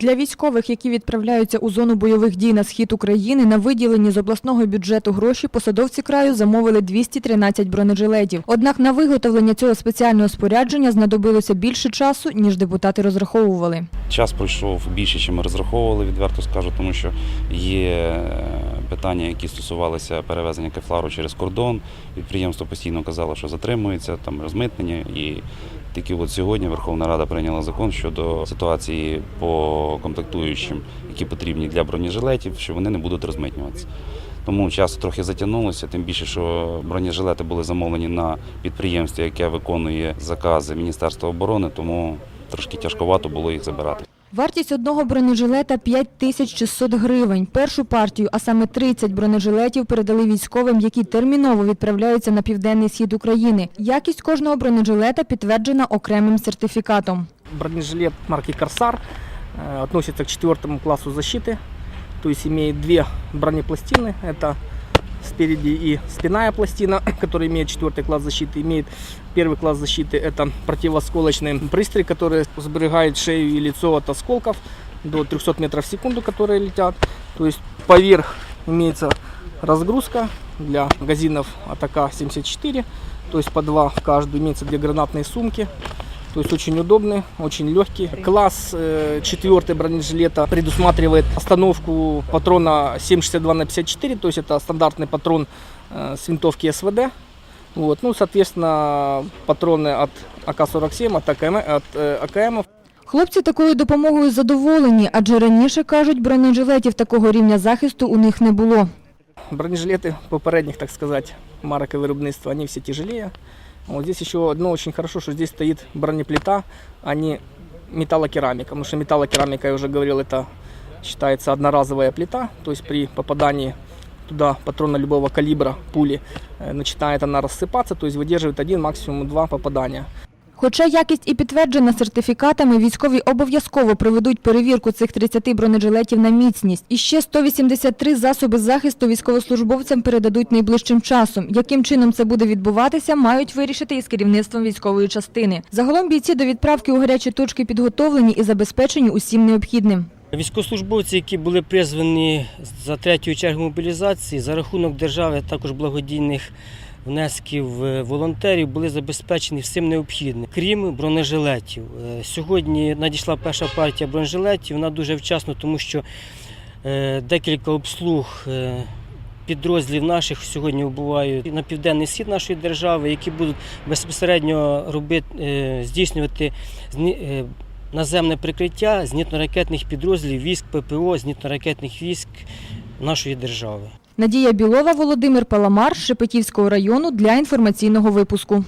Для військових, які відправляються у зону бойових дій на схід України, на виділені з обласного бюджету гроші посадовці краю замовили 213 бронежилетів. Однак на виготовлення цього спеціального спорядження знадобилося більше часу, ніж депутати розраховували. Час пройшов більше, ніж ми розраховували, відверто скажу, тому що є е, питання, які стосувалися перевезення кефлару через кордон. Підприємство постійно казало, що затримується, там розмитнення. І тільки от сьогодні Верховна Рада прийняла закон щодо ситуації по комплектуючим, які потрібні для бронежилетів, що вони не будуть розмитнюватися. Тому час трохи затягнулося, тим більше, що бронежилети були замовлені на підприємстві, яке виконує закази Міністерства оборони, тому трошки тяжковато було їх забирати. Вартість одного бронежилета 5600 гривень. Першу партію, а саме 30 бронежилетів, передали військовим, які терміново відправляються на південний схід України. Якість кожного бронежилета підтверджена окремим сертифікатом. Бронежилет марки «Корсар» э, относится к четвертому классу защиты, то есть имеет две бронепластины, это спереди и спинная пластина, которая имеет четвертый класс защиты, имеет первый класс защиты, это противосколочный пристрой, который сберегает шею и лицо от осколков до 300 метров в секунду, которые летят, то есть поверх имеется разгрузка для магазинов от АК-74, то есть по два в каждую, имеется две гранатные сумки, то есть очень удобный, очень легкий. Класс э, четвертый бронежилета предусматривает остановку патрона 7,62 на 54, то есть это стандартный патрон э, с винтовки СВД. Вот. Ну, соответственно, патроны от АК-47, от АКМ, от э, АКМов. Хлопці такою допомогою задоволені, адже раніше, кажуть, бронежилетів такого рівня захисту у них не було. Бронежилеты попередних, так сказать, марок и виробництва, они все тяжелее. Вот здесь еще одно очень хорошо, что здесь стоит бронеплита, а не металлокерамика. Потому что металлокерамика, я уже говорил, это считается одноразовая плита. То есть при попадании туда патрона любого калибра пули э, начинает она рассыпаться, то есть выдерживает один, максимум два попадания. Хоча якість і підтверджена сертифікатами, військові обов'язково проведуть перевірку цих 30 бронежилетів на міцність. І ще 183 засоби захисту військовослужбовцям передадуть найближчим часом. Яким чином це буде відбуватися, мають вирішити із керівництвом військової частини. Загалом бійці до відправки у гарячі точки підготовлені і забезпечені усім необхідним. Військовослужбовці, які були призвані за третьою чергою мобілізації, за рахунок держави, також благодійних внесків е, волонтерів, були забезпечені всім необхідним, крім бронежилетів. Е, Сьогодні надійшла перша партія бронежилетів, вона дуже вчасно, тому що е, декілька обслуг. Підрозділів наших сьогодні вбувають на південний схід нашої держави, які будуть безпосередньо робити, здійснювати наземне прикриття зенітно-ракетних підрозділів військ ППО, зенітно-ракетних військ нашої держави. Надія Білова, Володимир Паламар Шепетівського району для інформаційного випуску.